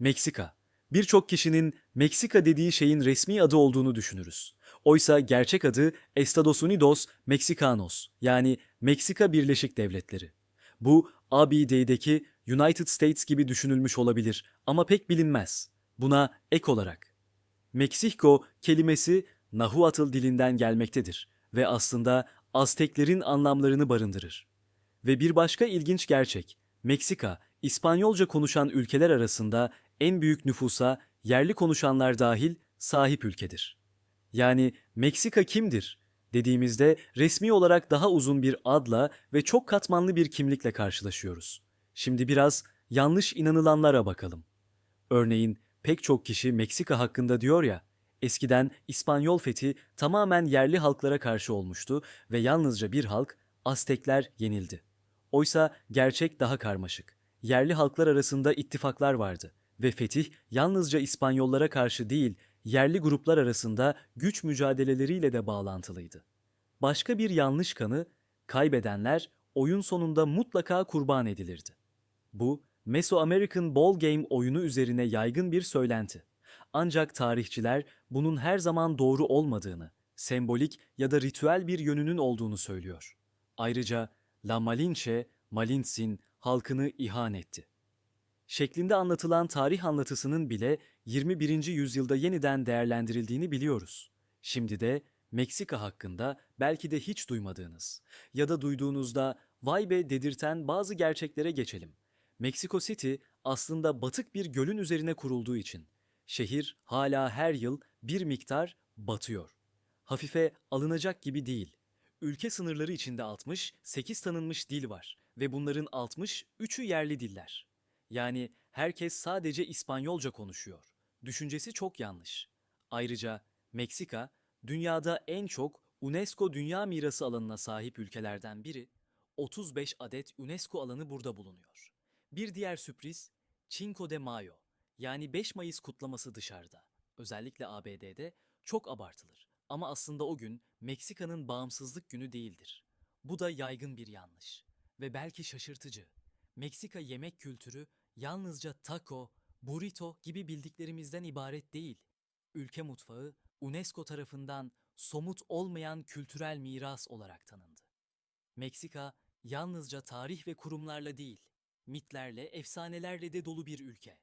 Meksika. Birçok kişinin Meksika dediği şeyin resmi adı olduğunu düşünürüz. Oysa gerçek adı Estados Unidos Mexicanos yani Meksika Birleşik Devletleri. Bu ABD'deki United States gibi düşünülmüş olabilir ama pek bilinmez. Buna ek olarak Meksiko kelimesi Nahuatl dilinden gelmektedir ve aslında Azteklerin anlamlarını barındırır. Ve bir başka ilginç gerçek, Meksika, İspanyolca konuşan ülkeler arasında en büyük nüfusa yerli konuşanlar dahil sahip ülkedir. Yani Meksika kimdir dediğimizde resmi olarak daha uzun bir adla ve çok katmanlı bir kimlikle karşılaşıyoruz. Şimdi biraz yanlış inanılanlara bakalım. Örneğin pek çok kişi Meksika hakkında diyor ya, eskiden İspanyol fethi tamamen yerli halklara karşı olmuştu ve yalnızca bir halk, Aztekler yenildi. Oysa gerçek daha karmaşık. Yerli halklar arasında ittifaklar vardı ve fetih yalnızca İspanyollara karşı değil, yerli gruplar arasında güç mücadeleleriyle de bağlantılıydı. Başka bir yanlış kanı, kaybedenler oyun sonunda mutlaka kurban edilirdi. Bu, Mesoamerican Ball Game oyunu üzerine yaygın bir söylenti. Ancak tarihçiler bunun her zaman doğru olmadığını, sembolik ya da ritüel bir yönünün olduğunu söylüyor. Ayrıca La Malinche, Malintzin halkını ihanetti. Şeklinde anlatılan tarih anlatısının bile 21. yüzyılda yeniden değerlendirildiğini biliyoruz. Şimdi de Meksika hakkında belki de hiç duymadığınız ya da duyduğunuzda vay be dedirten bazı gerçeklere geçelim. Meksiko City aslında batık bir gölün üzerine kurulduğu için şehir hala her yıl bir miktar batıyor. Hafife alınacak gibi değil. Ülke sınırları içinde 68 tanınmış dil var ve bunların 63'ü yerli diller. Yani herkes sadece İspanyolca konuşuyor. Düşüncesi çok yanlış. Ayrıca Meksika dünyada en çok UNESCO Dünya Mirası alanına sahip ülkelerden biri. 35 adet UNESCO alanı burada bulunuyor. Bir diğer sürpriz Cinco de Mayo yani 5 Mayıs kutlaması dışarıda. Özellikle ABD'de çok abartılır. Ama aslında o gün Meksika'nın bağımsızlık günü değildir. Bu da yaygın bir yanlış ve belki şaşırtıcı. Meksika yemek kültürü yalnızca taco, burrito gibi bildiklerimizden ibaret değil. Ülke mutfağı UNESCO tarafından somut olmayan kültürel miras olarak tanındı. Meksika yalnızca tarih ve kurumlarla değil, mitlerle, efsanelerle de dolu bir ülke.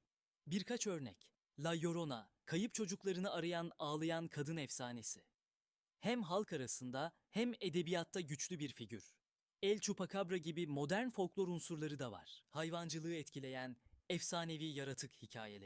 Birkaç örnek. La Llorona, kayıp çocuklarını arayan ağlayan kadın efsanesi. Hem halk arasında hem edebiyatta güçlü bir figür. El Chupacabra gibi modern folklor unsurları da var. Hayvancılığı etkileyen efsanevi yaratık hikayeleri.